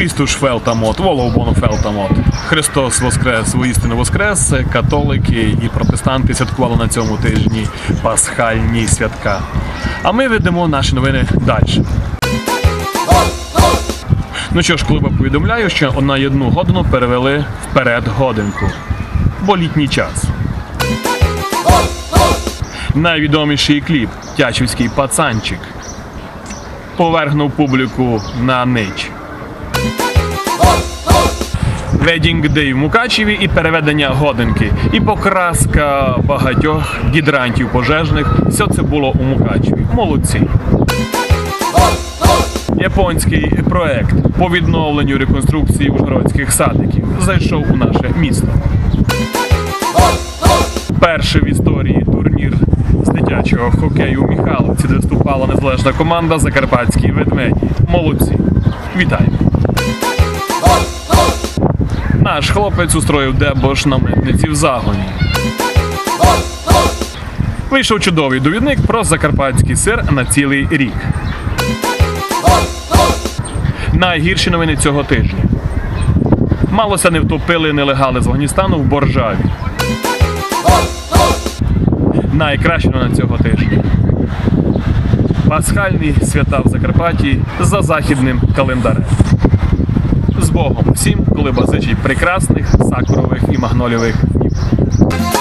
Крістуш Фелтамот, Воловбону Фелтамот. Христос Воскрес, воістину Воскрес. Католики і протестанти святкували на цьому тижні пасхальні святка. А ми ведемо наші новини далі. Ну що ж, клуба повідомляю, що на одну годину перевели вперед годинку. Бо літній час. Найвідоміший кліп Тячівський пацанчик повергнув публіку на нич. Ведінг Дей в Мукачеві і переведення годинки, і покраска багатьох гідрантів пожежних. Все це було у Мукачеві. Молодці. Японський проект по відновленню реконструкції ужгородських садиків зайшов у наше місто. Перший в історії турнір з дитячого хокею у Михайловці, де виступала незалежна команда Закарпатські ведмеді. Молодці. Вітаємо. Наш хлопець устроїв дебош на митниці в загоні. Вийшов чудовий довідник про закарпатський сир на цілий рік. Найгірші новини цього тижня. Малося не втопили нелегали з Афганістану в Боржаві. Найкраще новина цього тижня. Пасхальні свята в Закарпатті за західним календарем. З Богом всім, коли базичить прекрасних сакурових і магнолівих днів.